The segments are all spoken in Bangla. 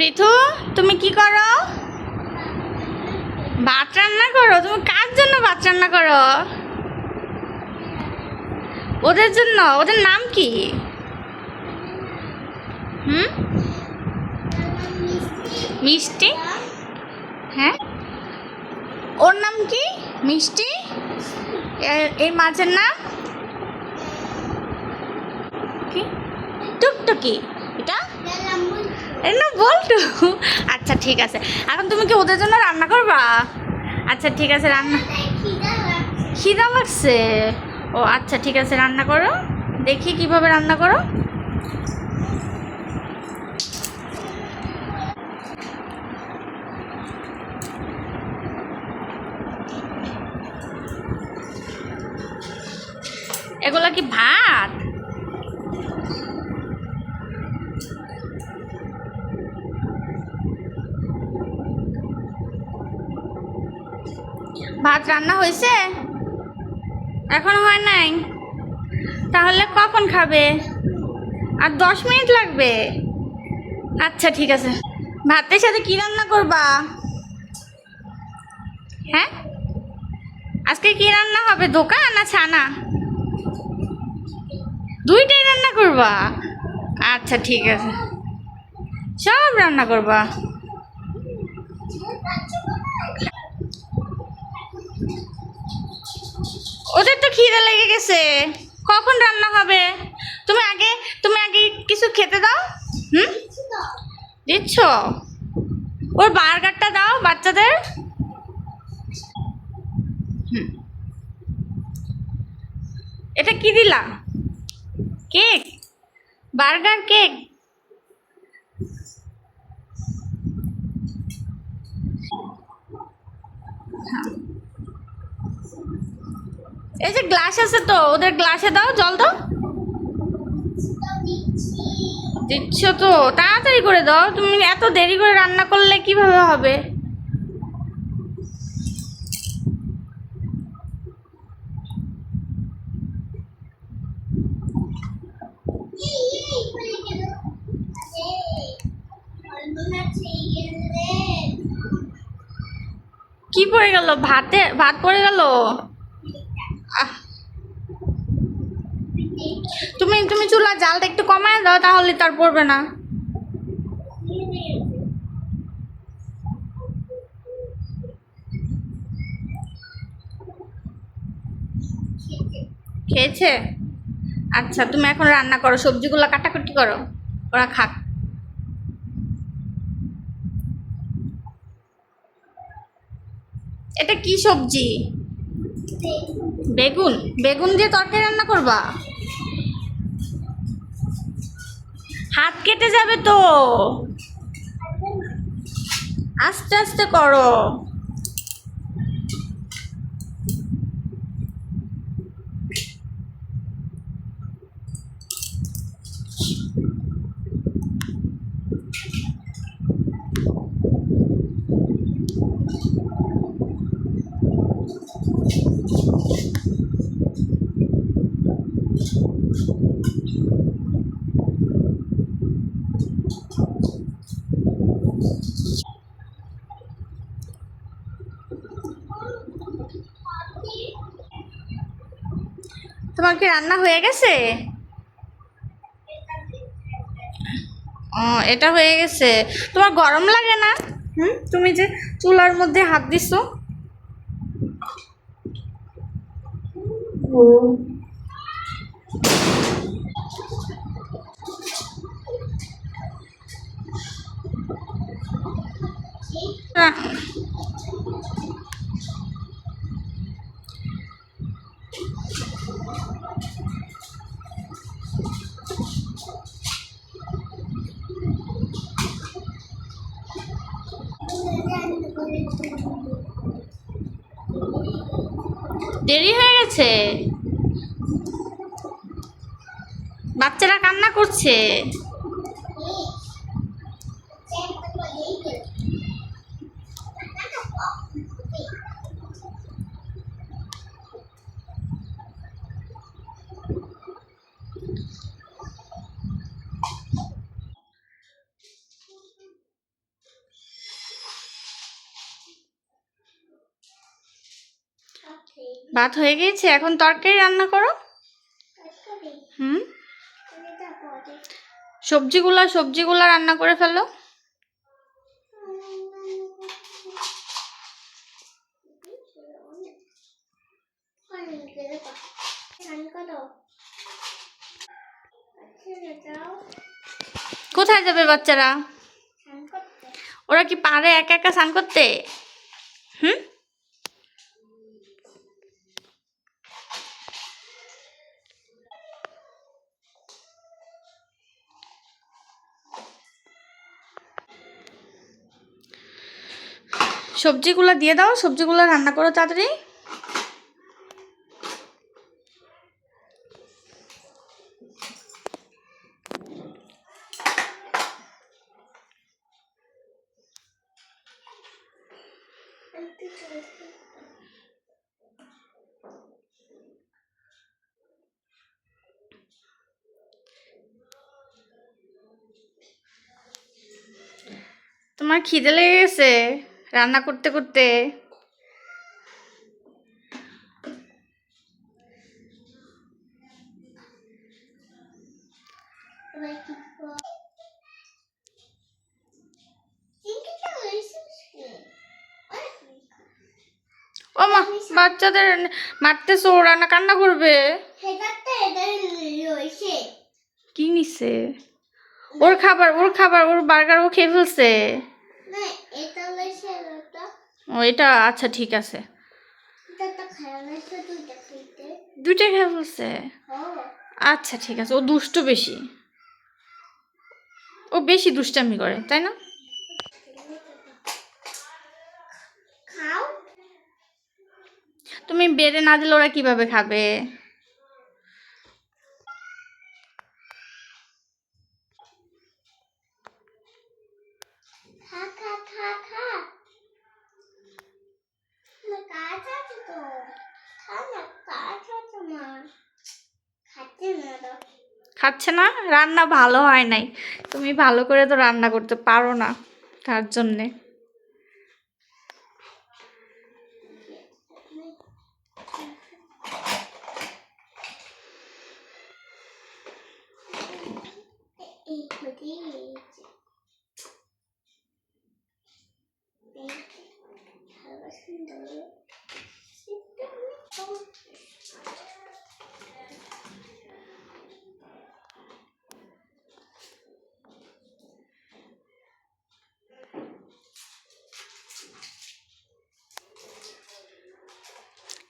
পৃথু তুমি কি করো? ভাত রান্না করো? তুমি কার জন্য ভাত রান্না করো? ওদের জন্য? ওদের নাম কি? হুম? মিষ্টি? হ্যাঁ? ওর নাম কি? মিষ্টি? এই মাছের নাম? কি? টুকটুকি। এটা এই না, বলটু। আচ্ছা ঠিক আছে। এখন তুমি কি ওদের জন্য রান্না করবা? আচ্ছা ঠিক আছে, রান্না খিদা লাগছে। ও আচ্ছা ঠিক আছে, রান্না করো। দেখি কীভাবে রান্না করো। এগুলা কি ভাত? ভাত রান্না হয়েছে? এখন হয় নাই। তাহলে কখন খাবে? আর দশ মিনিট লাগবে। আচ্ছা ঠিক আছে। ভাতের সাথে কি রান্না করবা? হ্যাঁ? আজকে কি রান্না হবে, দোকান না ছানা? দুইটাই রান্না করবা? আচ্ছা ঠিক আছে। সব রান্না করবা। ওদের তো খিদে লেগে গেছে। কখন রান্না হবে? তুমি আগে তুমি আগে কিছু খেতে দাও। হুম? দিচ্ছ? ওর বার্গারটা দাও বাচ্চাদের। এটা কি দিলা? কেক? Burger cake? এই যে গ্লাস আছে তো, ওদের গ্লাসে দাও, জল দাও। দিচ্ছ তো, তাড়াতাড়ি করে দাও। তুমি এত দেরি করে রান্না করলে কীভাবে হবে? কি পড়ে গেল? ভাতে, ভাত পড়ে গেল? তুমি তুমি চুলা জালটা একটু কমায় দাও, তাহলে তার পড়বে না। খেয়েছে? আচ্ছা তুমি এখন রান্না করো, সবজিগুলো কাটাকুটি করো, ওরা খাক। এটা কি সবজি? বেগুন বেগুন দিয়ে তরকারি রান্না করবা? হাত কেটে যাবে তো। আস্তে আস্তে করো তোমার কি রান্না হয়ে গেছে? ও এটা হয়ে গেছে। তোমার গরম লাগে না? হুম? তুমি যে চুলার মধ্যে হাত দিছো। আহ, দেরি হয়ে গেছে। বাচ্চারা কান্না করছে। ভাত হয়ে গিয়েছে, এখন তরকারি রান্না করো। হুম? সবজিগুলা সবজিগুলা রান্না করে ফেলো। কোথায় যাবে বাচ্চারা? ওরা কি পারে একা একা স্নান করতে? হুম? সবজিগুলো দিয়ে দাও সবজিগুলো রান্না করো তাড়াতাড়ি। তোমার খিদে লেগে গেছে? রান্না করতে করতে ও মা, বাচ্চাদের মারতেছো ওরা না কান্না করবে। কি নিছে? ওর খাবার ওর খাবার, ওর বার্গার ও খেয়ে ফেলছে। ও এটা আচ্ছা ঠিক আছে। দুইটা খেয়ে ফেলছে আচ্ছা ঠিক আছে ও দুষ্ট বেশি। ও বেশি দুষ্টামি করে তাই না? খাও। তুমি বেড়ে না দিলে ওরা কীভাবে খাবে খা খা খা খা না কাজ আছে তো খা না কাজ আছে মা খাচ্ছে না তো খাচ্ছে না, রান্না ভালো হয় নাই। তুমি ভালো করে তো রান্না করতে পারো না তার জন্যে। এই হতে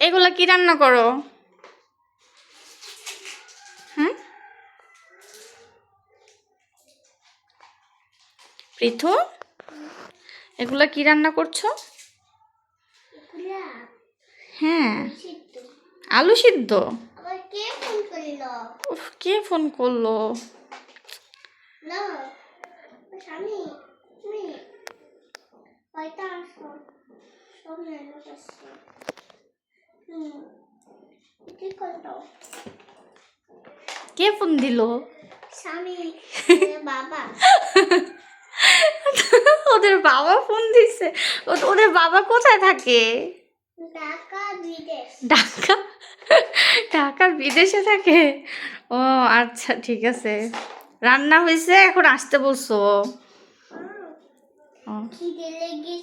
এগুলা কি রান্না করো? হুম? পৃথু এগুলো কি রান্না করছ? হ্যাঁ। আলু সিদ্ধ? কে ফোন করল? না কি ফোন দিল? স্বামী বাবা। ওদের বাবা ফোন দিছে? ওদের বাবা কোথায় থাকে? ঢাকা বিদেশ। ঢাকা? ঢাকা বিদেশে থাকে? ও আচ্ছা ঠিক আছে। রান্না হয়েছে এখন আসতে বলছো? খিদে লেগে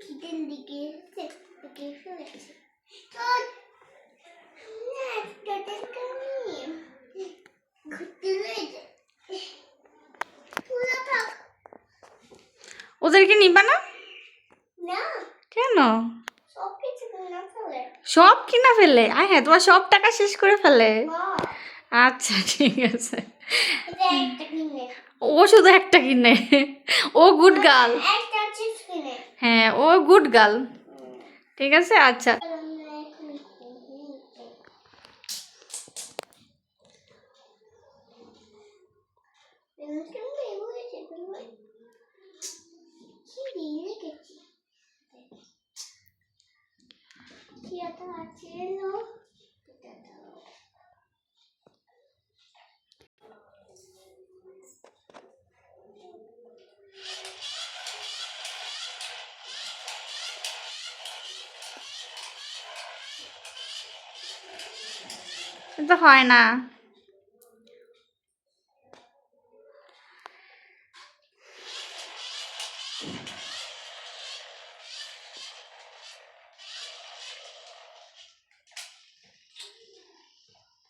খিদে লেগে ওদেরকে নিবা না? কেন? সব কিনা ফেলে। আয় হ্যাঁ তোমার সব টাকা শেষ করে ফেলে। আচ্ছা ঠিক আছে। ও শুধু একটা কিনে। ও গুড গার্ল হ্যাঁ ও গুড গার্ল ঠিক আছে আচ্ছা। তো হয় না